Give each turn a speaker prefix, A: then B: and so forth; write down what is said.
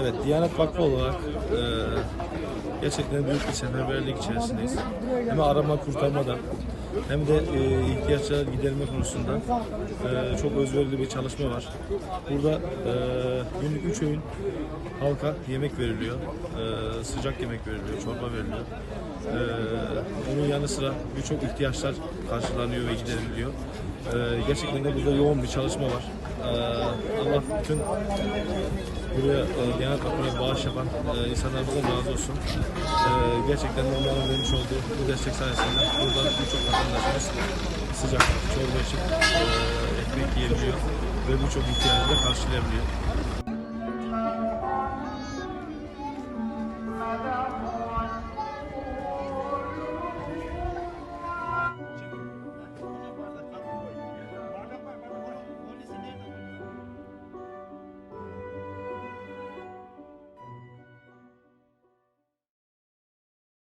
A: Evet, Diyanet Vakfı olarak e, gerçekten büyük bir seferberlik içerisindeyiz. Hem arama kurtarmada hem de e, ihtiyaçları giderme konusunda e, çok özverili bir çalışma var. Burada e, günlük 3 öğün halka yemek veriliyor. E, sıcak yemek veriliyor, çorba veriliyor. E, bunun yanı sıra birçok ihtiyaçlar karşılanıyor ve gideriliyor. E, gerçekten de burada yoğun bir çalışma var. E, Allah bütün buraya e, Diyanet Vakfı'na bağış yapan e, insanlarımızdan razı olsun. E, gerçekten onların vermiş olduğu bu destek sayesinde burada birçok vatandaşımız sıcak çorba içip e, ekmek yiyebiliyor ve birçok ihtiyacını da karşılayabiliyor.